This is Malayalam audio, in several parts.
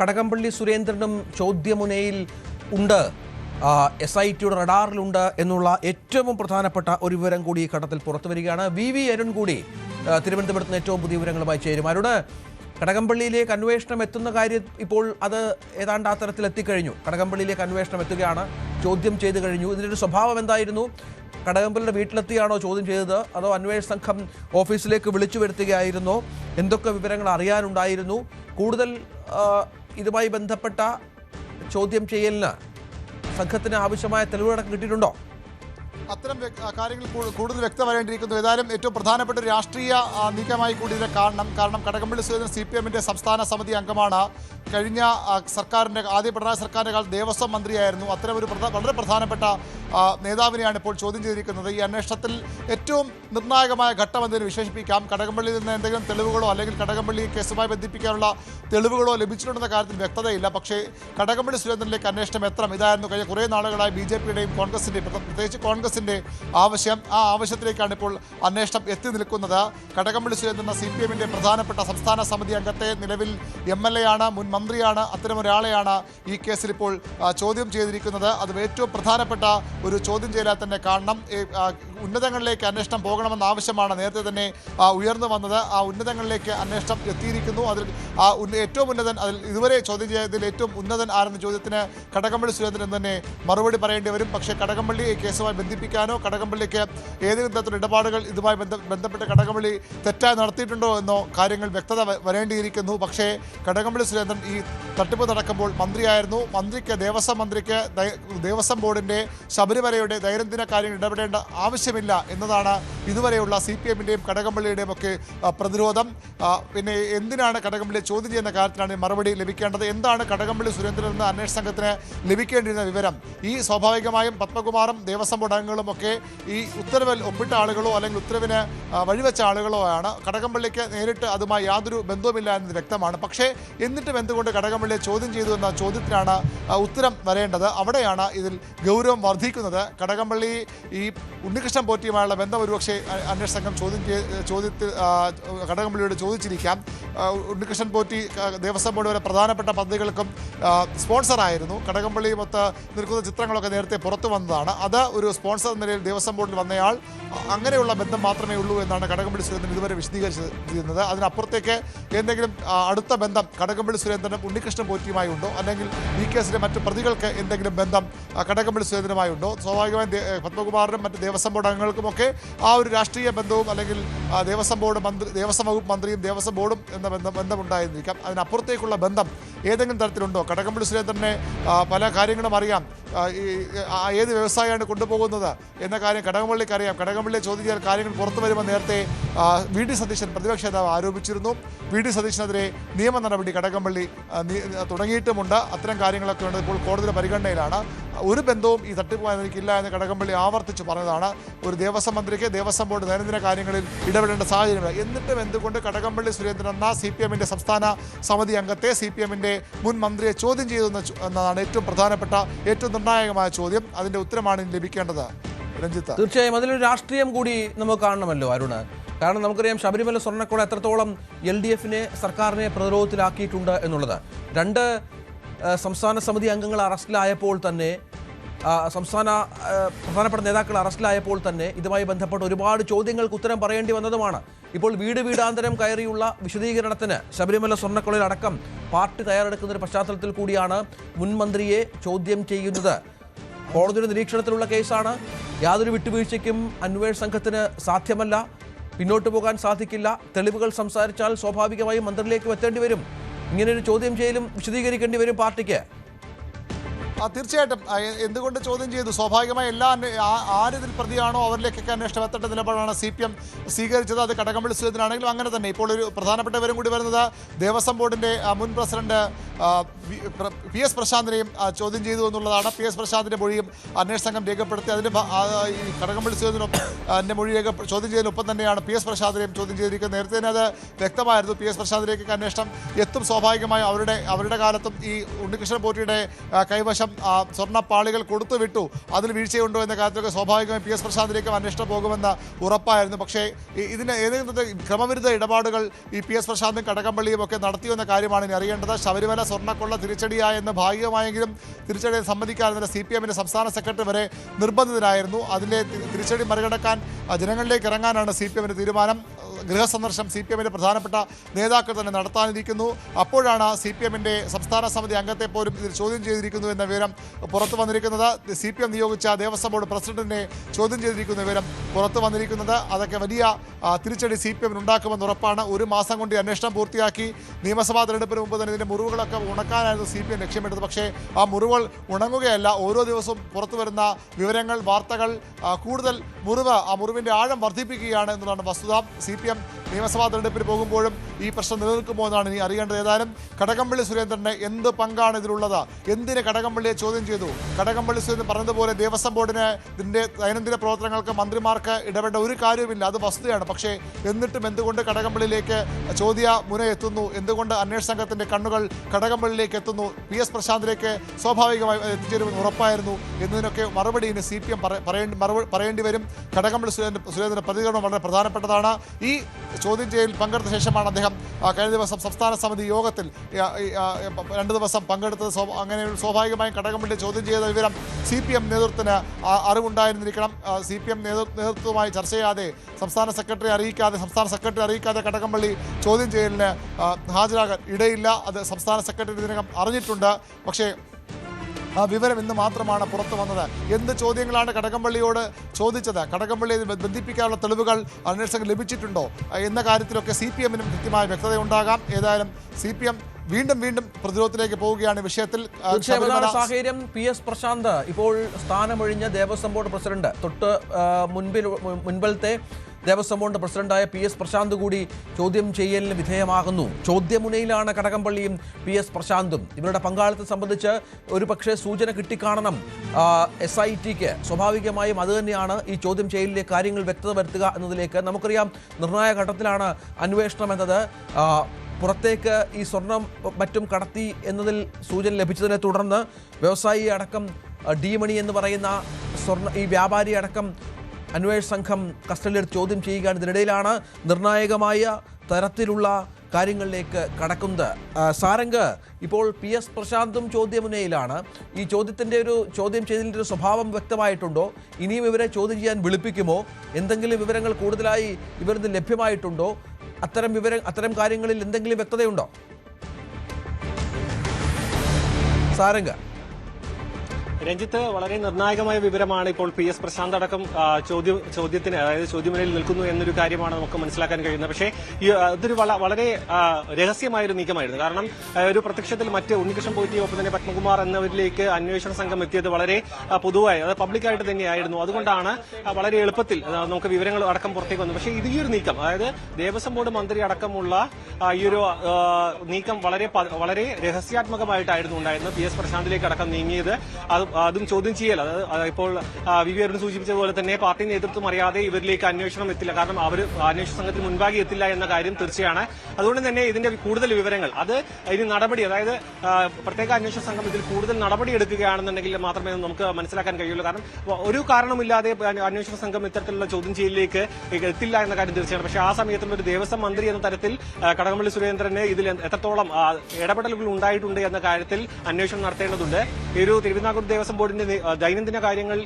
കടകംപള്ളി സുരേന്ദ്രനും ചോദ്യമുനയിൽ ഉണ്ട്. എസ് ഐ ടിയുടെ റഡാറിലുണ്ട് എന്നുള്ള ഏറ്റവും പ്രധാനപ്പെട്ട ഒരു വിവരം കൂടി ഘട്ടത്തിൽ പുറത്തു വരികയാണ്. വി വി അരുൺ കൂടി തിരുവനന്തപുരത്ത് നിന്ന് ഏറ്റവും പുതിയ വിവരങ്ങളുമായി ചേരും. അരുണ് കടകംപള്ളിയിലേക്ക് അന്വേഷണം എത്തുന്ന കാര്യം ഇപ്പോൾ അത് ഏതാണ്ട് ആ തരത്തിൽ എത്തിക്കഴിഞ്ഞു. കടകംപള്ളിയിലേക്ക് അന്വേഷണം എത്തുകയാണ്. ചോദ്യം ചെയ്തു കഴിഞ്ഞു. ഇതിന്റെ സ്വഭാവം എന്തായിരുന്നു? കടകംപള്ളിയുടെ വീട്ടിലെത്തിയാണോ ചോദ്യം ചെയ്തത്? അതോ അന്വേഷണ സംഘം ഓഫീസിലേക്ക് വിളിച്ചു വരുത്തുകയായിരുന്നോ? എന്തൊക്കെ വിവരങ്ങൾ അറിയാനുണ്ടായിരുന്നു? കൂടുതൽ ഇതുമായി ബന്ധപ്പെട്ട ചോദ്യം ചെയ്യലിന് സംഘത്തിന് ആവശ്യമായ തെളിവുകളൊക്കെ കിട്ടിയിട്ടുണ്ടോ? അത്തരം കാര്യങ്ങൾ കൂടുതൽ വ്യക്തമായിരിക്കുന്നു ഏതായാലും ഏറ്റവും പ്രധാനപ്പെട്ട രാഷ്ട്രീയ നീക്കമായി കൂടി ഇതിനെ കാണണം കാരണം കടകംപള്ളി സുരേന്ദ്രൻ സി പി എമ്മിന്റെ സംസ്ഥാന സമിതി അംഗമാണ്. കഴിഞ്ഞ സർക്കാരിന്റെ ആദ്യ പിണറായി സർക്കാരിന്റെ കാലത്ത് ദേവസ്വം മന്ത്രിയായിരുന്നു. അത്തരം ഒരു വളരെ പ്രധാനപ്പെട്ട നേതാവിനെയാണ് ഇപ്പോൾ ചോദ്യം ചെയ്തിരിക്കുന്നത്. ഈ അന്വേഷണത്തിൽ ഏറ്റവും നിർണായകമായ ഘട്ടം എന്നതിന് വിശേഷിപ്പിക്കാം? കടകംപള്ളിയിൽ നിന്ന് എന്തെങ്കിലും തെളിവുകളോ അല്ലെങ്കിൽ കടകംപള്ളി കേസുമായി ബന്ധിപ്പിക്കാനുള്ള തെളിവുകളോ ലഭിച്ചിട്ടുണ്ടെന്ന കാര്യത്തിൽ വ്യക്തതയില്ല. പക്ഷേ കടകംപള്ളി സുരേന്ദ്രനിലേക്ക് അന്വേഷണം എത്തണം. ഇതായിരുന്നു കഴിഞ്ഞ കുറേ നാളുകളായി ബി ജെ പിയുടെയും കോൺഗ്രസിന്റെയും പ്രത്യേകിച്ച് കോൺഗ്രസിന്റെ ആവശ്യം. ആ ആവശ്യത്തിലേക്കാണ് ഇപ്പോൾ അന്വേഷണം എത്തി നിൽക്കുന്നത്. കടകംപള്ളി സുരേന്ദ്രൻ സി പി എമ്മിന്റെ പ്രധാനപ്പെട്ട സംസ്ഥാന സമിതി അംഗത്തെ നിലവിൽ എം എൽ എ ആണ് മുൻ മന്ത്രിയാണ് അത്തരമൊരാളെയാണ് ഈ കേസിൽ ഇപ്പോൾ ചോദ്യം ചെയ്തിരിക്കുന്നത്. അത് ഏറ്റവും പ്രധാനപ്പെട്ട ഒരു ചോദ്യം ചെയ്താൽ തന്നെ കാണണം. ഉന്നതങ്ങളിലേക്ക് അന്വേഷണം പോകണമെന്ന ആവശ്യമാണ് നേരത്തെ തന്നെ ഉയർന്നു വന്നത്. ആ ഉന്നതങ്ങളിലേക്ക് അന്വേഷണം എത്തിയിരിക്കുന്നു. അതിൽ ആ ഏറ്റവും ഉന്നതൻ അതിൽ ഇതുവരെ ചോദ്യം ചെയ്തതിൽ ഏറ്റവും ഉന്നതൻ ആരെന്ന ചോദ്യത്തിന് കടകംപള്ളി സുരേന്ദ്രൻ തന്നെ മറുപടി പറയേണ്ടി വരും. പക്ഷേ കടകംപള്ളി കേസുമായി ബന്ധിപ്പിക്കാനോ കടകംപള്ളിക്ക് ഏതെങ്കിലും തരത്തിലുള്ള ഇടപാടുകൾ ഇതുമായി ബന്ധ ബന്ധപ്പെട്ട് കടകംപള്ളി തെറ്റായി നടത്തിയിട്ടുണ്ടോ എന്നോ കാര്യങ്ങൾ വ്യക്തത വരേണ്ടിയിരിക്കുന്നു. പക്ഷേ കടകംപള്ളി സുരേന്ദ്രൻ ഈ തട്ടിപ്പ് നടക്കുമ്പോൾ മന്ത്രിയായിരുന്നു. മന്ത്രിക്ക് ദേവസ്വം മന്ത്രിക്ക് ദേവസ്വം ബോർഡിന്റെ ശബരിമലയുടെ ദൈനംദിന കാര്യങ്ങൾ ഇടപെടേണ്ട ആവശ്യമില്ല എന്നതാണ് ഇതുവരെയുള്ള സി പി എമ്മിന്റെയും കടകംപള്ളിയുടെയും ഒക്കെ പ്രതിരോധം. പിന്നെ എന്തിനാണ് കടകംപള്ളിയെ ചോദ്യം ചെയ്യുന്ന കാര്യത്തിലാണ് മറുപടി ലഭിക്കേണ്ടത്? എന്താണ് കടകംപള്ളി സുരേന്ദ്രൻ എന്ന അന്വേഷണ സംഘത്തിന് ലഭിക്കേണ്ടിയിരുന്ന വിവരം? ഈ സ്വാഭാവികമായും പത്മകുമാറും ദേവസ്വം ബോർഡ് അംഗങ്ങളും ഒക്കെ ഈ ഉത്തരവിൽ ഒപ്പിട്ട ആളുകളോ അല്ലെങ്കിൽ ഉത്തരവിന് വഴിവെച്ച ആളുകളോ ആണ്. കടകംപള്ളിക്ക് നേരിട്ട് അതുമായി യാതൊരു ബന്ധവുമില്ല എന്നത് വ്യക്തമാണ്. പക്ഷേ എന്നിട്ടും എന്തുകൊണ്ട് കടകംപള്ളിയെ ചോദ്യം ചെയ്തു എന്ന ചോദ്യത്തിനാണ് ഉത്തരം വരേണ്ടത്? അവിടെയാണ് ഇതിൽ ഗൗരവം വർദ്ധിക്കുന്നത്. കടകംപള്ളി ഈ ഉണ്ണികൃഷ്ണൻ പോറ്റിയുമായുള്ള ബന്ധം ഒരുപക്ഷെ അന്വേഷണ സംഘം ചോദ്യം ചോദ്യത്തിൽ കടകംപള്ളിയോട് ചോദിച്ചിരിക്കാം. ഉണ്ണികൃഷ്ണൻ പോറ്റി ദേവസ്വം ബോർഡ് വരെ പ്രധാനപ്പെട്ട പദ്ധതികൾക്കും സ്പോൺസറായിരുന്നു. കടകംപള്ളി മൊത്ത് നിൽക്കുന്ന ചിത്രങ്ങളൊക്കെ നേരത്തെ പുറത്തു വന്നതാണ്. അത് ഒരു സ്പോൺസർ നിലയിൽ ദേവസ്വം ബോർഡിൽ വന്നയാൾ അങ്ങനെയുള്ള ബന്ധം മാത്രമേ ഉള്ളൂ എന്നാണ് കടകംപള്ളി സുരേന്ദ്രൻ ഇതുവരെ വിശദീകരിച്ചിരുന്നത്. അതിനപ്പുറത്തേക്ക് എന്തെങ്കിലും അടുത്ത ബന്ധം കടകംപള്ളി സുരേന്ദ്രനും ഉണ്ണികൃഷ്ണൻ പോറ്റിയുമായി ഉണ്ടോ അല്ലെങ്കിൽ ഈ കേസിലെ മറ്റു പ്രതികൾക്ക് എന്തെങ്കിലും ബന്ധം കടകംപള്ളി സുരേന്ദ്രനുമായി ഉണ്ടോ സ്വാഭാവികമായും പത്മകുമാറിനും മറ്റ് ദേവസ്വം ബോർഡ് അംഗങ്ങൾക്കുമൊക്കെ ആ ഒരു രാഷ്ട്രീയ ബന്ധവും അല്ലെങ്കിൽ ദേവസ്വം ബോർഡ് മന്ത്രി ദേവസ്വം വകുപ്പ് മന്ത്രിയും ദേവസ്വം ബോർഡും എന്ന ബന്ധം ബന്ധമുണ്ടായിരുന്നിരിക്കാം അതിനപ്പുറത്തേക്കുള്ള ബന്ധം ഏതെങ്കിലും തരത്തിലുണ്ടോ? കടകംപള്ളി സുരേന്ദ്രനെ പല കാര്യങ്ങളും അറിയാം. ഈ ഏത് വ്യവസായമാണ് കൊണ്ടുപോകുന്നത് എന്ന കാര്യം കടകംപള്ളിക്ക് അറിയാം. കടകംപള്ളിയെ ചോദ്യം ചെയ്താൽ കാര്യങ്ങൾ പുറത്തു വരുമ്പോൾ നേരത്തെ വി. ഡി. സതീശൻ പ്രതിപക്ഷ നേതാവ് ആരോപിച്ചിരുന്നു. വി. ഡി. സതീശനെതിരെ നിയമ നടപടി കടകംപള്ളി തുടങ്ങിയിട്ടുമുണ്ട്. അത്തരം കാര്യങ്ങളൊക്കെ ഉണ്ട്. ഇപ്പോൾ കോടതിയുടെ പരിഗണനയിലാണ്. ഒരു ബന്ധവും ഈ തട്ടിപ്പുമായി എനിക്കില്ല എന്ന് കടകംപള്ളി ആവർത്തിച്ച് പറഞ്ഞതാണ്. ഒരു ദേവസ്വം മന്ത്രിക്ക് ദേവസ്വം ബോർഡ് ദൈനംദിന കാര്യങ്ങളിൽ ഇടപെടേണ്ട സാഹചര്യമില്ല. എന്നിട്ടും എന്തുകൊണ്ട് കടകംപള്ളി സുരേന്ദ്രൻ എന്ന സി പി എമ്മിന്റെ സംസ്ഥാന സമിതി അംഗത്തെ സി പി എമ്മിന്റെ മുൻ മന്ത്രിയെ ചോദ്യം ചെയ്തു എന്നതാണ് ഏറ്റവും പ്രധാനപ്പെട്ട ഏറ്റവും നിർണായകമായ ചോദ്യം. അതിന്റെ ഉത്തരമാണ് ഇനി ലഭിക്കേണ്ടത്. രഞ്ജിത്ത്. തീർച്ചയായും അതിലൊരു രാഷ്ട്രീയം കൂടി നമുക്ക് കാണണമല്ലോ അരുണ്. കാരണം നമുക്കറിയാം ശബരിമല സ്വർണക്കോട് എത്രത്തോളം എൽ ഡി എഫിനെ സർക്കാരിനെ പ്രതിരോധത്തിലാക്കിയിട്ടുണ്ട് എന്നുള്ളത്. രണ്ട് സംസ്ഥാന സമിതി അംഗങ്ങൾ അറസ്റ്റിലായപ്പോൾ തന്നെ സംസ്ഥാന പ്രധാനപ്പെട്ട നേതാക്കൾ അറസ്റ്റിലായപ്പോൾ തന്നെ ഇതുമായി ബന്ധപ്പെട്ട് ഒരുപാട് ചോദ്യങ്ങൾക്ക് ഉത്തരം പറയേണ്ടി വന്നതുമാണ്. ഇപ്പോൾ വീട് വീടാന്തരം കയറിയുള്ള വിശദീകരണത്തിന് ശബരിമല സ്വർണക്കൊളയിൽ അടക്കം പാർട്ടി തയ്യാറെടുക്കുന്ന ഒരു പശ്ചാത്തലത്തിൽ കൂടിയാണ് മുൻ മന്ത്രിയെ ചോദ്യം ചെയ്യുന്നത്. കോടതിയുടെ നിരീക്ഷണത്തിലുള്ള കേസാണ്. യാതൊരു വിട്ടുവീഴ്ചയ്ക്കും അന്വേഷണ സംഘത്തിന് സാധ്യമല്ല. പിന്നോട്ട് പോകാൻ സാധിക്കില്ല. തെളിവുകൾ സംസാരിച്ചാൽ സ്വാഭാവികമായും മന്ത്രിയിലേക്ക് എത്തേണ്ടി വരും. ഒരു ചോദ്യം ചെയ്യലും വിശദീകരിക്കേണ്ടി വരും പാർട്ടിക്ക്. തീർച്ചയായിട്ടും. എന്തുകൊണ്ട് ചോദ്യം ചെയ്തു? സ്വാഭാവികമായി എല്ലാ ആരിതിൽ പ്രതിയാണോ അവരിലേക്കൊക്കെ അന്വേഷണം എത്തേണ്ട നിലപാടാണ് സി പി എം സ്വീകരിച്ചത്. അത് കടകംപള്ളി സുരേന്ദ്രനാണെങ്കിലും അങ്ങനെ തന്നെ. ഇപ്പോൾ ഒരു പ്രധാനപ്പെട്ടവരും കൂടി വരുന്നത് ദേവസ്വം ബോർഡിന്റെ മുൻ പ്രസിഡന്റ് പി എസ് പ്രശാന്തിനെയും ചോദ്യം ചെയ്തു എന്നുള്ളതാണ്. പി എസ് പ്രശാന്തിന്റെ മൊഴിയും അന്വേഷണ സംഘം രേഖപ്പെടുത്തി. അതിന് ഈ കടകംപള്ളി സുരേന്ദ്രനൊപ്പം അതിന്റെ മൊഴി രേഖ ചോദ്യം ചെയ്തതിനൊപ്പം തന്നെയാണ് പി എസ് പ്രശാന്തിനെയും ചോദ്യം ചെയ്തിരിക്കുന്നത്. നേരത്തെ തന്നെ അത് വ്യക്തമായിരുന്നു. പി എസ് പ്രശാന്തിലേക്ക് അന്വേഷണം എത്തും സ്വാഭാവികമായും. അവരുടെ അവരുടെ കാലത്തും ഈ ഉണ്ണികൃഷ്ണൻ പോറ്റിയുടെ കൈവശം സ്വർണപ്പാളികൾ കൊടുത്തു വിട്ടു. അതിൽ വീഴ്ചയുണ്ടോ എന്ന കാര്യത്തിലൊക്കെ സ്വാഭാവികമായും പി എസ് പ്രശാന്തിലേക്കും അന്വേഷണം പോകുമെന്ന് ഉറപ്പായിരുന്നു. പക്ഷേ ഇതിന് ഏതെങ്കിലും ക്രമവിരുദ്ധ ഇടപാടുകൾ ഈ പി എസ് പ്രശാന്തും കടകംപള്ളിയും ഒക്കെ നടത്തിയെന്ന കാര്യമാണ് ഇനി അറിയേണ്ടത്. ശബരിമല സ്വർണക്കൊള്ള തിരിച്ചടിയായെന്ന് ഭാഗികമായെങ്കിലും തിരിച്ചടി സമ്മതിക്കാൻ ഇന്നലെ സി പി എമ്മിന്റെ സംസ്ഥാന സെക്രട്ടറി വരെ നിർബന്ധിതനായിരുന്നു. അതിന്റെ തിരിച്ചടി മറികടക്കാൻ ജനങ്ങളിലേക്ക് ഇറങ്ങാനാണ് സി പി എമ്മിന്റെ തീരുമാനം. ഗൃഹസന്ദർശനം സി പി എമ്മിന്റെ പ്രധാനപ്പെട്ട നേതാക്കൾ തന്നെ നടത്താനിരിക്കുന്നു. അപ്പോഴാണ് സി പി എമ്മിന്റെ സംസ്ഥാന സമിതി അംഗത്തെ പോലും ഇതിൽ ചോദ്യം ചെയ്തിരിക്കുന്നു എന്ന വിവരം പുറത്തു വന്നിരിക്കുന്നത്. സി പി എം നിയോഗിച്ച ദേവസ്വം ബോർഡ് പ്രസിഡന്റിനെ ചോദ്യം ചെയ്തിരിക്കുന്ന വിവരം പുറത്തു വന്നിരിക്കുന്നത്. അതൊക്കെ വലിയ തിരിച്ചടി സി പി എമ്മിന് ഉണ്ടാക്കുമെന്ന് ഉറപ്പാണ്. ഒരു മാസം കൊണ്ട് അന്വേഷണം പൂർത്തിയാക്കി. നിയമസഭാ തെരഞ്ഞെടുപ്പിന് മുമ്പ് തന്നെ ഇതിന്റെ മുറിവുകളൊക്കെ ഉണക്കാനായിരുന്നു സി പി എം ലക്ഷ്യമിട്ടത്. പക്ഷേ ആ മുറിവുകൾ ഉണങ്ങുകയല്ല. ഓരോ ദിവസവും പുറത്തു വരുന്ന വിവരങ്ങൾ വാർത്തകൾ കൂടുതൽ മുറിവ് ആ മുറിവിന്റെ ആഴം വർദ്ധിപ്പിക്കുകയാണ് എന്നുള്ളതാണ് വസ്തുത. സി പി എം നിയമസഭാ തെരഞ്ഞെടുപ്പിൽ പോകുമ്പോഴും ഈ പ്രശ്നം നിലനിൽക്കുമോ എന്നാണ് ഇനി അറിയേണ്ടത്. ഏതായാലും കടകംപള്ളി സുരേന്ദ്രന് എന്ത് പങ്കാണ് ഇതിലുള്ളത്? എന്തിന് കടകംപള്ളിയെ ചോദ്യം ചെയ്തു? കടകംപള്ളി സുരേന്ദ്രൻ പറഞ്ഞതുപോലെ ദേവസ്വം ബോർഡിന് ഇതിന്റെ ദൈനംദിന പ്രവർത്തനങ്ങൾക്ക് മന്ത്രിമാർക്ക് ഇടപെടേണ്ട ഒരു കാര്യവുമില്ല. അത് വസ്തുതയാണ്. പക്ഷേ എന്നിട്ടും എന്തുകൊണ്ട് കടകംപള്ളിയിലേക്ക് ചോദ്യ മുന എത്തുന്നു? എന്തുകൊണ്ട് അന്വേഷണ സംഘത്തിന്റെ കണ്ണുകൾ കടകംപള്ളിയിലേക്ക് എത്തുന്നു? പി എസ് പ്രശാന്തിലേക്ക് സ്വാഭാവികമായി എത്തിച്ചേരുമെന്ന് ഉറപ്പായിരുന്നു. എന്നതിനൊക്കെ മറുപടി ഇനി സി പി എം പറയേണ്ടി വരും. കടകംപള്ളി സുരേന്ദ്രൻ സുരേന്ദ്രന്റെ പ്രതികരണം വളരെ പ്രധാനപ്പെട്ടതാണ്. ഈ ചോദ്യം ചെയ്യൽ പങ്കെടുത്ത ശേഷമാണ് അദ്ദേഹം കഴിഞ്ഞ ദിവസം സംസ്ഥാന സമിതി യോഗത്തിൽ രണ്ട് ദിവസം പങ്കെടുത്തത് അങ്ങനെ സ്വാഭാവികമായും കടകംപള്ളി ചോദ്യം ചെയ്ത വിവരം സി പി എം നേതൃത്വത്തിന് അറിവുണ്ടായിരുന്നിരിക്കണം. സി പി എം നേതൃത്വവുമായി ചർച്ച ചെയ്യാതെ സംസ്ഥാന സെക്രട്ടറി അറിയിക്കാതെ സംസ്ഥാന സെക്രട്ടറി അറിയിക്കാതെ കടകംപള്ളി ചോദ്യം ചെയ്യലിന് ഹാജരാകാൻ ഇടയില്ല. അത് സംസ്ഥാന സെക്രട്ടറി ഇതിനകം അറിഞ്ഞിട്ടുണ്ട്. പക്ഷേ ആ വിവരം ഇന്ന് മാത്രമാണ് പുറത്തു വന്നത്. എന്ത് ചോദ്യങ്ങളാണ് കടകംപള്ളിയോട് ചോദിച്ചത്? കടകംപള്ളിയെ ബന്ധിപ്പിക്കാനുള്ള തെളിവുകൾ അന്വേഷണം ലഭിച്ചിട്ടുണ്ടോ? എന്ന കാര്യത്തിലൊക്കെ സി പി എമ്മിനും കൃത്യമായ വ്യക്തതയുണ്ടാകാം. ഏതായാലും സി പി എം വീണ്ടും വീണ്ടും പ്രതിരോധത്തിലേക്ക് പോവുകയാണ് വിഷയത്തിൽ. സാഹചര്യം പി എസ് പ്രശാന്ത് ഇപ്പോൾ സ്ഥാനമൊഴിഞ്ഞ ദേവസ്വം ബോർഡ് പ്രസിഡന്റ്. തൊട്ട് മുൻപിൽ മുൻപിലത്തെ ദേവസ്വം ബോർഡ് പ്രസിഡന്റായ പി എസ് പ്രശാന്ത് കൂടി ചോദ്യം ചെയ്യലിന് വിധേയമാകുന്നു. ചോദ്യമുനയിലാണ് കടകംപള്ളിയും പി എസ് പ്രശാന്തും. ഇവരുടെ പങ്കാളിത്തം സംബന്ധിച്ച് ഒരു പക്ഷേ സൂചന കിട്ടിക്കാണണം. S I tick. സ്വാഭാവികമായും അതുതന്നെയാണ് ഈ ചോദ്യം ചെയ്യലിലെ കാര്യങ്ങൾ വ്യക്തത വരുത്തുക എന്നതിലേക്ക് നമുക്കറിയാം നിർണായക ഘട്ടത്തിലാണ് അന്വേഷണം എന്നത്. പുറത്തേക്ക് ഈ സ്വർണം മറ്റും കടത്തി എന്നതിൽ സൂചന ലഭിച്ചതിനെ തുടർന്ന് വ്യവസായി അടക്കം ഡി മണി എന്ന് പറയുന്ന സ്വർണ ഈ വ്യാപാരി അടക്കം അന്വേഷണ സംഘം കസ്റ്റഡിയിലെടുത്ത് ചോദ്യം ചെയ്യുകയാണ്. ഇതിനിടയിലാണ് നിർണായകമായ തരത്തിലുള്ള കാര്യങ്ങളിലേക്ക് കടക്കുന്നത്. സാരംഗ് ഇപ്പോൾ പി എസ് പ്രശാന്തും ചോദ്യമുനയിലാണ് ഈ ചോദ്യത്തിന്റെ ഒരു ചോദ്യം ചെയ്തതിന്റെ ഒരു സ്വഭാവം വ്യക്തമായിട്ടുണ്ടോ? ഇനിയും ഇവരെ ചോദ്യം ചെയ്യാൻ വിളിപ്പിക്കുമോ? എന്തെങ്കിലും വിവരങ്ങൾ കൂടുതലായി ഇവരിന്ന് ലഭ്യമായിട്ടുണ്ടോ? അത്തരം വിവര അത്തരം കാര്യങ്ങളിൽ എന്തെങ്കിലും വ്യക്തതയുണ്ടോ? സാരംഗ് രഞ്ജിത്ത് വളരെ നിർണായകമായ വിവരമാണ് ഇപ്പോൾ പി എസ് പ്രശാന്ത് അടക്കം ചോദ്യം ചോദ്യത്തിന് അതായത് ചോദ്യമുനയിൽ നിൽക്കുന്നു എന്നൊരു കാര്യമാണ് നമുക്ക് മനസ്സിലാക്കാൻ കഴിയുന്നത്. പക്ഷേ ഇതൊരു വള- വളരെ രഹസ്യമായ ഒരു നീക്കമായിരുന്നു. കാരണം ഒരു പ്രത്യക്ഷത്തിൽ മറ്റ് ഉണ്ണികൃഷ്ണൻ പോറ്റി ഒപ്പം തന്നെ പത്മകുമാർ എന്നിവരിലേക്ക് അന്വേഷണ സംഘം എത്തിയത് വളരെ പൊതുവായി അത് പബ്ലിക്കായിട്ട് തന്നെയായിരുന്നു. അതുകൊണ്ടാണ് വളരെ എളുപ്പത്തിൽ നമുക്ക് വിവരങ്ങൾ അടക്കം പുറത്തേക്ക് വന്നു പക്ഷേ ഇത് ഈ ഒരു നീക്കം അതായത് ദേവസ്വം ബോർഡ് മന്ത്രി അടക്കമുള്ള ഈ ഒരു നീക്കം വളരെ വളരെ രഹസ്യാത്മകമായിട്ടായിരുന്നു ഉണ്ടായിരുന്നത്. പി എസ് പ്രശാന്തിലേക്ക് അടക്കം നീങ്ങിയത്. അത് അതും ചോദ്യം ചെയ്യല. ഇപ്പോൾ വി വി അരുൺ സൂചിപ്പിച്ചതുപോലെ തന്നെ പാർട്ടി നേതൃത്വം അറിയാതെ ഇവരിലേക്ക് അന്വേഷണം എത്തില്ല. കാരണം അവർ അന്വേഷണ സംഘത്തിൽ മുൻപാകെ എത്തില്ല എന്ന കാര്യം തീർച്ചയാണ്. അതുകൊണ്ട് തന്നെ ഇതിന്റെ കൂടുതൽ വിവരങ്ങൾ അത് ഇനി നടപടി അതായത് പ്രത്യേക അന്വേഷണ സംഘം ഇതിൽ കൂടുതൽ നടപടി എടുക്കുകയാണെന്നുണ്ടെങ്കിൽ മാത്രമേ നമുക്ക് മനസ്സിലാക്കാൻ കഴിയുള്ളൂ. കാരണം ഒരു കാരണമില്ലാതെ അന്വേഷണ സംഘം ഇത്തരത്തിലുള്ള ചോദ്യം ചെയ്യലിലേക്ക് എത്തില്ല എന്ന കാര്യം തീർച്ചയാണ്. പക്ഷേ ആ സമയത്തുള്ള ഒരു ദേവസ്വം മന്ത്രി എന്ന തരത്തിൽ കടകംപള്ളി സുരേന്ദ്രന് ഇതിൽ എത്രത്തോളം ഇടപെടലുകൾ ഉണ്ടായിട്ടുണ്ട് എന്ന കാര്യത്തിൽ അന്വേഷണം നടത്തേണ്ടതുണ്ട്. ഒരു തിരുവിതാംകൂർ ദേവസ്വം ബോർഡിന്റെ ദൈനംദിന കാര്യങ്ങൾ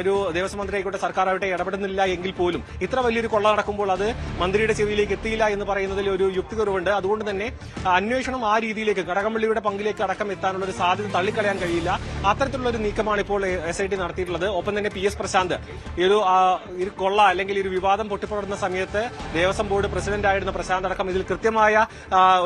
ഒരു ദേവസ്വം മന്ത്രി ആയിക്കോട്ടെ സർക്കാർ ആവട്ടെ ഇടപെടുന്നില്ല എങ്കിൽ പോലും ഇത്ര വലിയൊരു കൊള്ള നടക്കുമ്പോൾ അത് മന്ത്രിയുടെ ചെവിയിലേക്ക് എത്തിയില്ല എന്ന് പറയുന്നതിൽ ഒരു യുക്തി കുറവുണ്ട്. അതുകൊണ്ട് തന്നെ അന്വേഷണം ആ രീതിയിലേക്ക് കടകംപള്ളിയുടെ പങ്കിലേക്ക് അടക്കം എത്താനുള്ള ഒരു സാധ്യത തള്ളിക്കളയാൻ കഴിയില്ല. അത്തരത്തിലുള്ള ഒരു നീക്കമാണ് ഇപ്പോൾ എസ് ഐ ടി നടത്തിയിട്ടുള്ളത്. ഒപ്പം തന്നെ പി എസ് പ്രശാന്ത് ഈ ഒരു കൊള്ള അല്ലെങ്കിൽ ഒരു വിവാദം പൊട്ടിപ്പടർന്ന സമയത്ത് ദേവസ്വം ബോർഡ് പ്രസിഡന്റ് ആയിരുന്ന പ്രശാന്ത് അടക്കം ഇതിൽ കൃത്യമായ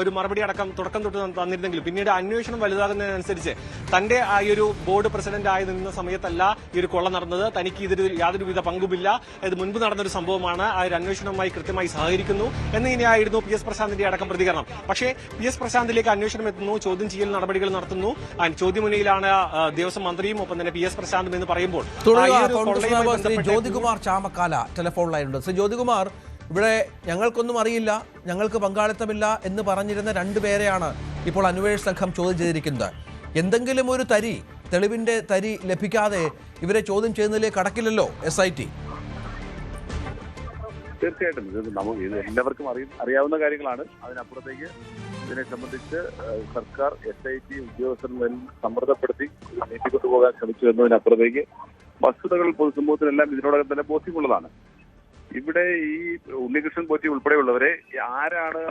ഒരു മറുപടി അടക്കം തുടക്കം തൊട്ട് തന്നിരുന്നെങ്കിലും പിന്നീട് അന്വേഷണം വലുതാകുന്നതിനനുസരിച്ച് തന്റെ ആ ഒരു ബോർഡ് പ്രസിഡന്റ് ആയി നിന്ന സമയത്തല്ല ഈ ഒരു കൊള്ള നടന്നത്. തനിക്ക് ഇതിൽ യാതൊരുവിധ പങ്കുമില്ല. ഇത് മുൻപ് നടന്നൊരു സംഭവമാണ്. ആ ഒരു അന്വേഷണവുമായി കൃത്യമായി സഹകരിക്കുന്നു. എന്നിങ്ങനെയായിരുന്നു പി എസ് പ്രശാന്തിന്റെ അടക്കം പ്രതികരണം. പക്ഷേ പി എസ് പ്രശാന്തിലേക്ക് അന്വേഷണം എത്തുന്നു. ചോദ്യം ചെയ്യൽ നടപടികൾ നടത്തുന്നു. ചോദ്യമുന്നയിലാണ് ചോദ്യമുനയിലാണ് ദേവസ്വം മന്ത്രിയും ഒപ്പം തന്നെ പി എസ് പ്രശാന്തും എന്ന് പറയുമ്പോൾ ജ്യോതികുമാർ ചാമക്കാല ടെലിഫോൺ ലൈനുണ്ട് ശ്രീ ജ്യോതികുമാർ ഇവിടെ ഞങ്ങൾക്കൊന്നും അറിയില്ല. ഞങ്ങൾക്ക് പങ്കാളിത്തമില്ല എന്ന് പറഞ്ഞിരുന്ന രണ്ടുപേരെയാണ് ഇപ്പോൾ അന്വേഷണ സംഘം ചോദ്യം ചെയ്തിരിക്കുന്നത്. എന്തെങ്കിലും ഒരു തരി തെളിവിന്റെ തരി ലഭിക്കാതെ ഇവരെ ചോദ്യം ചെയ്യുന്നതിലേക്ക് കടക്കില്ലല്ലോ എസ് ഐ ടി തീർച്ചയായിട്ടും. നമുക്ക് ഇത് എല്ലാവർക്കും അറിയ അറിയാവുന്ന കാര്യങ്ങളാണ്. അതിനപ്പുറത്തേക്ക് ഇതിനെ സംബന്ധിച്ച് സർക്കാർ എസ് ഐ ടി ഉദ്യോഗസ്ഥരിൽ സമ്മർദ്ദപ്പെടുത്തി നീട്ടിക്കൊണ്ടുപോകാൻ ശ്രമിച്ചു എന്നതിനപ്പുറത്തേക്ക് വസ്തുതകൾ പൊതുസമൂഹത്തിനെല്ലാം ഇതിനോടകം തന്നെ ബോധ്യമുള്ളതാണ്. ഇവിടെ ഈ ഉണ്ണികൃഷ്ണൻ പോറ്റി ഉൾപ്പെടെയുള്ളവരെ ആരാണ്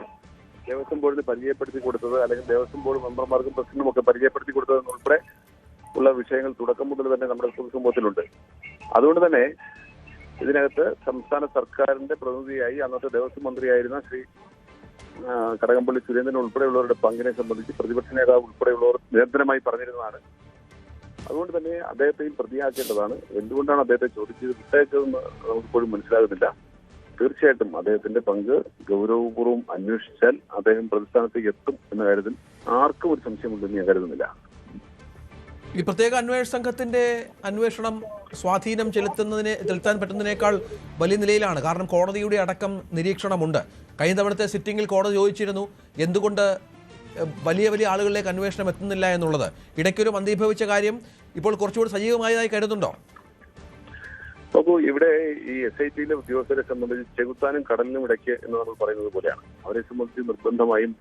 ദേവസ്വം ബോർഡിന് പരിചയപ്പെടുത്തി കൊടുത്തത് അല്ലെങ്കിൽ ദേവസ്വം ബോർഡ് മെമ്പർമാർക്കും പ്രസിഡന്റും ഒക്കെ പരിചയപ്പെടുത്തി കൊടുത്തത് ഉൾപ്പെടെ ഉള്ള വിഷയങ്ങൾ തുടക്കം മുതൽ തന്നെ നമ്മുടെ പൊതുസമൂഹത്തിലുണ്ട് അതുകൊണ്ട് തന്നെ ഇതിനകത്ത് സംസ്ഥാന സർക്കാരിന്റെ പ്രതിനിധിയായി അന്നത്തെ ദേവസ്വം മന്ത്രിയായിരുന്ന ശ്രീ കടകംപള്ളി സുരേന്ദ്രൻ ഉൾപ്പെടെയുള്ളവരുടെ പങ്കിനെ സംബന്ധിച്ച് പ്രതിപക്ഷ നേതാവ് ഉൾപ്പെടെയുള്ളവർ നിരന്തരമായി പറഞ്ഞിരുന്നതാണ്. അതുകൊണ്ട് തന്നെ അദ്ദേഹത്തെയും പ്രതിയാക്കേണ്ടതാണ്. എന്തുകൊണ്ടാണ് അദ്ദേഹത്തെ ചോദിച്ചത് വിട്ടയച്ചതെന്ന് നമുക്കിപ്പോഴും മനസ്സിലാകുന്നില്ല. തീർച്ചയായിട്ടും അദ്ദേഹത്തിന്റെ പങ്ക് ഗൗരവപൂർവം അന്വേഷിച്ചാൽ അദ്ദേഹം പ്രതിസ്ഥാനത്തേക്ക് എത്തും എന്ന കാര്യത്തിൽ ആർക്കും ഒരു സംശയമുണ്ടെന്ന് ഞാൻ കരുതുന്നില്ല. ഈ പ്രത്യേക അന്വേഷണ സംഘത്തിന്റെ അന്വേഷണം സ്വാധീനം ചെലുത്തുന്നതിനെ ചെലുത്താൻ പറ്റുന്നതിനേക്കാൾ വലിയ നിലയിലാണ്. കാരണം കോടതിയുടെ അടക്കം നിരീക്ഷണമുണ്ട്. കഴിഞ്ഞ തവണത്തെ സിറ്റിംഗിൽ കോടതി ചോദിച്ചിരുന്നു എന്തുകൊണ്ട് വലിയ വലിയ ആളുകളിലേക്ക് അന്വേഷണം എത്തുന്നില്ല എന്നുള്ളത്. ഇടയ്ക്കൊരു മന്ദീഭവിച്ച കാര്യം ഇപ്പോൾ കുറച്ചുകൂടി സജീവമായതായി കരുതുന്നുണ്ടോ? നോക്കൂ ഇവിടെ ഈ എസ് ഐ ടിയിലെ ഉദ്യോഗസ്ഥരെ സംബന്ധിച്ച് ചെകുത്താനും കടലിനും ഇടയ്ക്ക് എന്ന് നമ്മൾ പറയുന്നത് പോലെയാണ്. അവരെ സംബന്ധിച്ച് നിർബന്ധമായും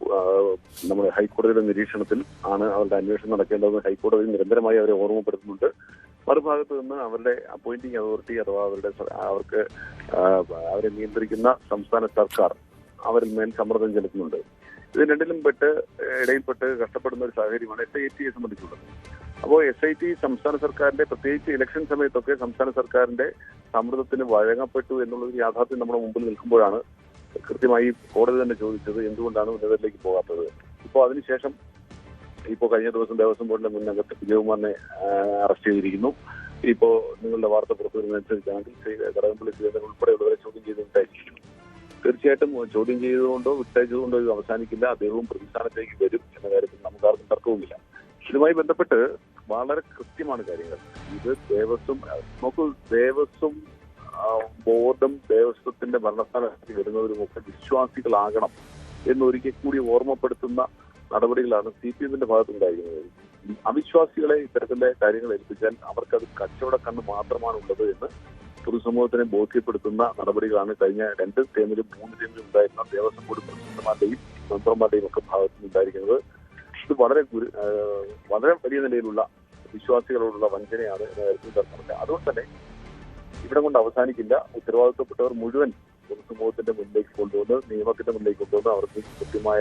നമ്മുടെ ഹൈക്കോടതിയുടെ നിരീക്ഷണത്തിൽ ആണ് അവരുടെ അന്വേഷണം നടക്കേണ്ടതെന്ന് ഹൈക്കോടതി നിരന്തരമായി അവരെ ഓർമ്മപ്പെടുത്തുന്നുണ്ട്. മറുഭാഗത്ത് നിന്ന് അവരുടെ അപ്പോയിന്റിംഗ് അതോറിറ്റി അഥവാ അവരുടെ അവർക്ക് അവരെ നിയന്ത്രിക്കുന്ന സംസ്ഥാന സർക്കാർ അവരിൽ മേൽ സമ്മർദ്ദം ചെലുത്തുന്നുണ്ട്. ഇത് രണ്ടിലും പെട്ട് ഇടയിൽപ്പെട്ട് കഷ്ടപ്പെടുന്ന ഒരു സാഹചര്യമാണ് എസ് ഐ ടിയെ സംബന്ധിച്ചുള്ളത്. അപ്പോൾ എസ് ഐ ടി സംസ്ഥാന സർക്കാരിന്റെ പ്രത്യേകിച്ച് ഇലക്ഷൻ സമയത്തൊക്കെ സംസ്ഥാന സർക്കാരിന്റെ സമ്മർദ്ദത്തിന് വഴങ്ങപ്പെട്ടു എന്നുള്ളൊരു യാഥാർത്ഥ്യം നമ്മുടെ മുമ്പിൽ നിൽക്കുമ്പോഴാണ് കൃത്യമായി കോടതി തന്നെ ചോദിച്ചത് എന്തുകൊണ്ടാണ് ഉന്നതരിലേക്ക് പോകാത്തത്. ഇപ്പോൾ അതിനുശേഷം ഇപ്പോൾ കഴിഞ്ഞ ദിവസം ദേവസ്വം ബോർഡിന്റെ മുന്നകത്ത് വിജയകുമാറിനെ അറസ്റ്റ് ചെയ്തിരിക്കുന്നു. ഇപ്പോ നിങ്ങളുടെ വാർത്ത പുറത്തു വരുന്നതനുസരിച്ചാണെങ്കിൽ ശ്രീ കടകംപള്ളി ശ്രീധരൻ ഉൾപ്പെടെയുള്ളവരെ ചോദ്യം ചെയ്ത് വിട്ടയച്ചിരിക്കുന്നു. തീർച്ചയായിട്ടും ചോദ്യം ചെയ്തുകൊണ്ടോ വിട്ടയച്ചതുകൊണ്ടോ ഇത് അവസാനിക്കില്ല. അദ്ദേഹവും പ്രതിസ്ഥാനത്തേക്ക് വരും എന്ന കാര്യത്തിൽ നമുക്ക് ആർക്കും തർക്കവുമില്ല. ഇതുമായി ബന്ധപ്പെട്ട് വളരെ കൃത്യമാണ് കാര്യങ്ങൾ. ഇത് ദേവസ്വം നമുക്ക് ദേവസ്വം ബോർഡും ദേവസ്വത്തിന്റെ ഭരണസ്ഥാനത്തേക്ക് വരുന്നവരും ഒക്കെ വിശ്വാസികളാകണം എന്നൊരിക്കൽ കൂടി ഓർമ്മപ്പെടുത്തുന്ന നടപടികളാണ് സി പി എമ്മിന്റെ ഭാഗത്തുണ്ടായിരുന്നത് അവിശ്വാസികളെ ഇത്തരത്തിലെ കാര്യങ്ങൾ ഏൽപ്പിച്ചാൽ അവർക്കത് കച്ചവട കണ്ണ് മാത്രമാണ് ഉള്ളത് എന്ന് പൊതുസമൂഹത്തിനെ ബോധ്യപ്പെടുത്തുന്ന നടപടികളാണ് കഴിഞ്ഞ രണ്ട് ടീമിലും മൂന്ന് ടീമിലും ഉണ്ടായിരുന്ന ദേവസ്വം ബോർഡ് പ്രസിഡന്റുമാരുടെയും മെമ്പർമാരുടെയും ഒക്കെ ഭാഗത്തുനിന്നുണ്ടായിരിക്കുന്നത് ഇത് വളരെ ഗുരു- വളരെ വലിയ നിലയിലുള്ള വിശ്വാസികളോടുള്ള വഞ്ചനയാണ് എന്ന കാര്യത്തിൽ തർക്കമില്ല അതുകൊണ്ട് തന്നെ ഇവിടെ കൊണ്ട് അവസാനിക്കില്ല. ഉത്തരവാദിത്തപ്പെട്ടവർ മുഴുവൻ പൊതുസമൂഹത്തിന്റെ മുന്നിലേക്ക് കൊണ്ടുവന്ന് നിയമത്തിന്റെ മുന്നിലേക്ക് കൊണ്ടുവന്ന് അവർക്ക് കൃത്യമായ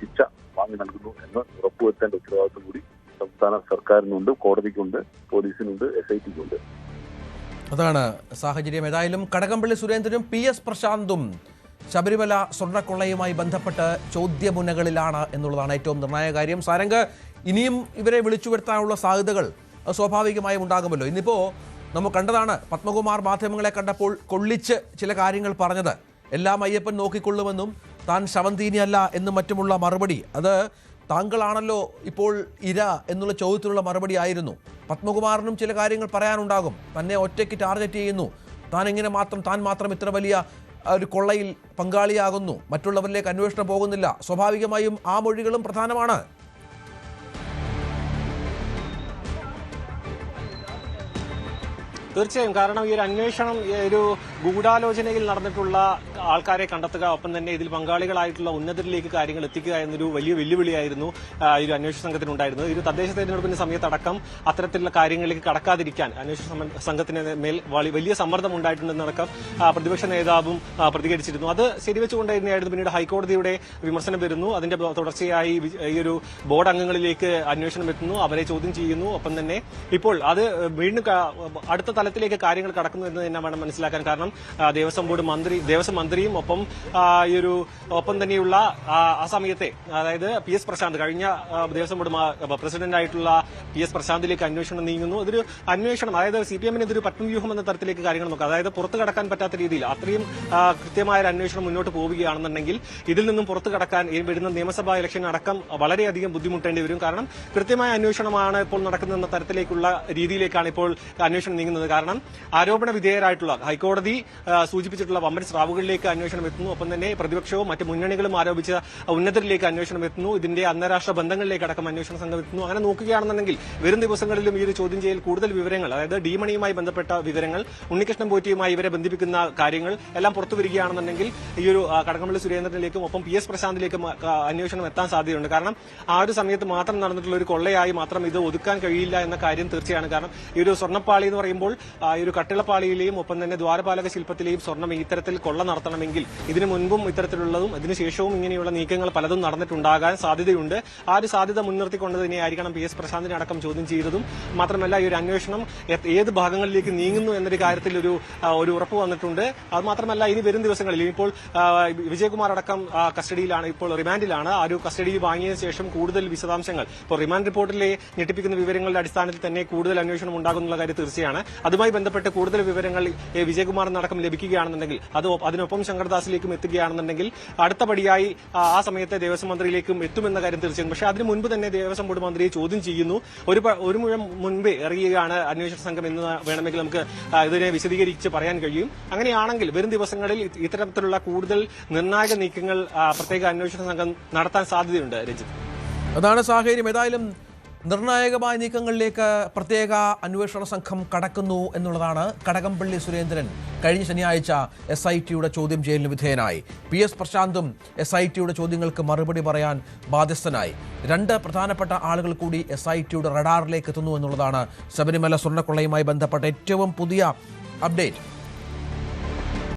ശിക്ഷ വാങ്ങി നൽകുന്നു എന്ന് ഉറപ്പുവരുത്തേണ്ട ഉത്തരവാദിത്തം കൂടി സംസ്ഥാന സർക്കാരിനുണ്ട് കോടതിക്കുണ്ട് പോലീസിനുണ്ട് എസ് ഐ ടിക്കുണ്ട് അതാണ് സാഹചര്യം. ഏതായാലും കടകംപള്ളി സുരേന്ദ്രനും പി എസ് പ്രശാന്തും ശബരിമല സ്വർണക്കൊള്ളയുമായി ബന്ധപ്പെട്ട് ചോദ്യമുനകളിലാണ് എന്നുള്ളതാണ് ഏറ്റവും നിർണായക കാര്യം. സാരംഗ് ഇനിയും ഇവരെ വിളിച്ചു വരുത്താനുള്ള സാധ്യതകൾ സ്വാഭാവികമായും ഉണ്ടാകുമല്ലോ. ഇന്നിപ്പോൾ നമ്മൾ കണ്ടതാണ് പത്മകുമാർ മാധ്യമങ്ങളെ കണ്ടപ്പോൾ കൊള്ളിച്ച് ചില കാര്യങ്ങൾ പറഞ്ഞത്. എല്ലാം അയ്യപ്പൻ നോക്കിക്കൊള്ളുമെന്നും താൻ ശവന്തീനിയല്ല എന്നും മറ്റുമുള്ള മറുപടി. അത് താങ്കളാണല്ലോ ഇപ്പോൾ ഇര എന്നുള്ള ചോദ്യത്തിനുള്ള മറുപടി ആയിരുന്നു. പത്മകുമാറിനും ചില കാര്യങ്ങൾ പറയാനുണ്ടാകും. തന്നെ ഒറ്റയ്ക്ക് ടാർഗറ്റ് ചെയ്യുന്നു. താൻ എങ്ങനെ മാത്രം താൻ മാത്രം ഇത്ര വലിയ ഒരു കൊള്ളയിൽ പങ്കാളിയാകുന്നു. മറ്റുള്ളവരിലേക്ക് അന്വേഷണം പോകുന്നില്ല. സ്വാഭാവികമായും ആ മൊഴികളും പ്രധാനമാണ്. തീർച്ചയായും കാരണം ഈ ഒരു അന്വേഷണം ഒരു ഗൂഢാലോചനയിൽ നടന്നിട്ടുള്ള ആൾക്കാരെ കണ്ടെത്തുക ഒപ്പം തന്നെ ഇതിൽ പങ്കാളികളായിട്ടുള്ള ഉന്നതരിലേക്ക് കാര്യങ്ങൾ എത്തിക്കുക എന്നൊരു വലിയ വെല്ലുവിളിയായിരുന്നു ഈ ഒരു അന്വേഷണ സംഘത്തിനുണ്ടായിരുന്നത്. ഒരു തദ്ദേശ തെരഞ്ഞെടുപ്പിന്റെ സമയത്തടക്കം അത്തരത്തിലുള്ള കാര്യങ്ങളിലേക്ക് കടക്കാതിരിക്കാൻ അന്വേഷണ സംഘത്തിന് മേൽ വലിയ സമ്മർദ്ദം ഉണ്ടായിട്ടുണ്ടെന്നടക്കം പ്രതിപക്ഷ നേതാവും പ്രതികരിച്ചിരുന്നു. അത് ശരിവെച്ചുകൊണ്ട് തന്നെയായിരുന്നു പിന്നീട് ഹൈക്കോടതിയുടെ വിമർശനം വരുന്നു. അതിന്റെ തുടർച്ചയായി ഈ ഒരു ബോർഡ് അംഗങ്ങളിലേക്ക് അന്വേഷണം എത്തുന്നു. അവരെ ചോദ്യം ചെയ്യുന്നു. ഒപ്പം തന്നെ ഇപ്പോൾ അത് വീണ്ടും അടുത്ത തലത്തിലേക്ക് കാര്യങ്ങൾ കടക്കുന്നു എന്ന് തന്നെ വേണം മനസ്സിലാക്കാൻ. കാരണം ദേവസ്വം ബോർഡ് മന്ത്രി ദേവസ്വം മന്ത്രിയും ഒപ്പം ഈ ഒരു ഒപ്പം തന്നെയുള്ള ആ, സമയത്തെ അതായത് പി എസ് പ്രശാന്ത് കഴിഞ്ഞ ദേവസ്വം ബോർഡ് മാ- പ്രസിഡന്റ് ആയിട്ടുള്ള പി എസ് പ്രശാന്തിലേക്ക് അന്വേഷണം നീങ്ങുന്നു. അതൊരു അന്വേഷണം അതായത് സി പി എമ്മിന് ഇതൊരു പത്മവ്യൂഹം എന്ന തരത്തിലേക്ക് കാര്യങ്ങൾ നോക്കാം. അതായത് പുറത്തു കടക്കാൻ പറ്റാത്ത രീതിയിൽ അത്രയും കൃത്യമായ ഒരു അന്വേഷണം മുന്നോട്ട് പോവുകയാണെന്നുണ്ടെങ്കിൽ ഇതിൽ നിന്നും പുറത്തു കടക്കാൻ വരുന്ന നിയമസഭാ ഇലക്ഷൻ അടക്കം വളരെയധികം ബുദ്ധിമുട്ടേണ്ടി വരും. കാരണം കൃത്യമായ അന്വേഷണമാണ് ഇപ്പോൾ നടക്കുന്നതെന്ന തരത്തിലേക്കുള്ള രീതിയിലേക്കാണ് ഇപ്പോൾ അന്വേഷണം നീങ്ങുന്നത്. കാരണം ആരോപണ വിധേയരായിട്ടുള്ള ഹൈക്കോടതി സൂചിപ്പിച്ചിട്ടുള്ള വമ്പൻ സ്രാവുകളിലേക്ക് അന്വേഷണം എത്തുന്നു. ഒപ്പം തന്നെ പ്രതിപക്ഷവും മറ്റ് മുന്നണികളും ആരോപിച്ച ഉന്നതരിലേക്ക് അന്വേഷണം എത്തുന്നു. ഇതിന്റെ അന്താരാഷ്ട്ര ബന്ധങ്ങളിലേക്ക് അടക്കം അന്വേഷണ സംഘം എത്തുന്നു. അങ്ങനെ നോക്കുകയാണെന്നുണ്ടെങ്കിൽ വരും ദിവസങ്ങളിലും ഈ ഒരു ചോദ്യം ചെയ്യൽ കൂടുതൽ വിവരങ്ങൾ അതായത് ഡിമണിയുമായി ബന്ധപ്പെട്ട വിവരങ്ങൾ ഉണ്ണികൃഷ്ണൻ പോറ്റിയുമായി ഇവരെ ബന്ധിപ്പിക്കുന്ന കാര്യങ്ങൾ എല്ലാം പുറത്തു വരികയാണെന്നുണ്ടെങ്കിൽ ഈ ഒരു കടകംപള്ളി സുരേന്ദ്രനിലേക്കും ഒപ്പം പി എസ് പ്രശാന്തിലേക്കും അന്വേഷണം എത്താൻ സാധ്യതയുണ്ട്. കാരണം ആ ഒരു സമയത്ത് മാത്രം നടന്നിട്ടുള്ള ഒരു കൊള്ളയായി മാത്രം ഇത് ഒതുക്കാൻ കഴിയില്ല എന്ന കാര്യം തീർച്ചയാണ്. കാരണം ഈ ഒരു സ്വർണപ്പാളി എന്ന് പറയുമ്പോൾ ഈ ഒരു കട്ടിളപ്പാളിയിലെയും ഒപ്പം തന്നെ ദ്വാരപാലക ശില്പത്തിലെയും സ്വർണം ഇത്തരത്തിൽ കൊള്ള നടത്തണമെങ്കിൽ ഇതിനു മുൻപും ഇത്തരത്തിലുള്ളതും ഇതിനുശേഷവും ഇങ്ങനെയുള്ള നീക്കങ്ങൾ പലതും നടന്നിട്ടുണ്ടാകാൻ സാധ്യതയുണ്ട്. ആ ഒരു സാധ്യത മുൻനിർത്തിക്കൊണ്ട് തന്നെയായിരിക്കണം പി എസ് പ്രശാന്തിനെ അടക്കം ചോദ്യം ചെയ്തതും. മാത്രമല്ല ഈ ഒരു അന്വേഷണം ഏത് ഭാഗങ്ങളിലേക്ക് നീങ്ങുന്നു എന്നൊരു കാര്യത്തിൽ ഒരു ഒരു ഉറപ്പ് വന്നിട്ടുണ്ട്. അത് മാത്രമല്ല ഇനി വരും ദിവസങ്ങളിൽ ഇപ്പോൾ വിജയകുമാർ അടക്കം കസ്റ്റഡിയിലാണ് ഇപ്പോൾ റിമാൻഡിലാണ്. ആ ഒരു കസ്റ്റഡി വാങ്ങിയതിനു ശേഷം കൂടുതൽ വിശദാംശങ്ങൾ. ഇപ്പോൾ റിമാൻഡ് റിപ്പോർട്ടിലെ ഞെട്ടിപ്പിക്കുന്ന വിവരങ്ങളുടെ അടിസ്ഥാനത്തിൽ തന്നെ കൂടുതൽ അന്വേഷണം ഉണ്ടാകുന്നുള്ള കാര്യം തീർച്ചയാണ്. അതുമായി ബന്ധപ്പെട്ട് കൂടുതൽ വിവരങ്ങൾ വിജയകുമാറിനടക്കം ലഭിക്കുകയാണെന്നുണ്ടെങ്കിൽ അത് അതിനൊപ്പം ശങ്കർദാസിലേക്കും എത്തുകയാണെന്നുണ്ടെങ്കിൽ അടുത്ത പടിയായി ആ സമയത്തെ ദേവസ്വം മന്ത്രിയിലേക്കും എത്തുമെന്ന കാര്യം തീർച്ചയായും. പക്ഷേ അതിന് മുൻപ് തന്നെ ദേവസ്വം ബോർഡ് മന്ത്രിയെ ചോദ്യം ചെയ്യുന്നു. ഒരു ഒരു മുഴം മുൻപേ ഇറങ്ങുകയാണ് അന്വേഷണ സംഘം എന്ന് വേണമെങ്കിൽ നമുക്ക് ഇതിനെ വിശദീകരിച്ച് പറയാൻ കഴിയും. അങ്ങനെയാണെങ്കിൽ വരും ദിവസങ്ങളിൽ ഇത് ഇത്തരത്തിലുള്ള കൂടുതൽ നിർണായക നീക്കങ്ങൾ പ്രത്യേക അന്വേഷണ സംഘം നടത്താൻ സാധ്യതയുണ്ട് രഞ്ജിത്ത്. അതാണ് സാഹചര്യം. ഏതായാലും നിർണായകമായ നീക്കങ്ങളിലേക്ക് പ്രത്യേക അന്വേഷണ സംഘം കടക്കുന്നു എന്നുള്ളതാണ് കടകംപള്ളി സുരേന്ദ്രൻ കഴിഞ്ഞ ശനിയാഴ്ച എസ് ഐ ടിയുടെ ചോദ്യം ചെയ്യലിന് വിധേയനായി. പി എസ് പ്രശാന്തും എസ് ഐ ടിയുടെ ചോദ്യങ്ങൾക്ക് മറുപടി പറയാൻ ബാധ്യസ്ഥനായി. രണ്ട് പ്രധാനപ്പെട്ട ആളുകൾ കൂടി എസ് ഐ ടിയുടെ റഡാറിലേക്ക് എത്തുന്നു എന്നുള്ളതാണ് ശബരിമല സ്വർണക്കൊള്ളയുമായി ബന്ധപ്പെട്ട ഏറ്റവും പുതിയ അപ്ഡേറ്റ്.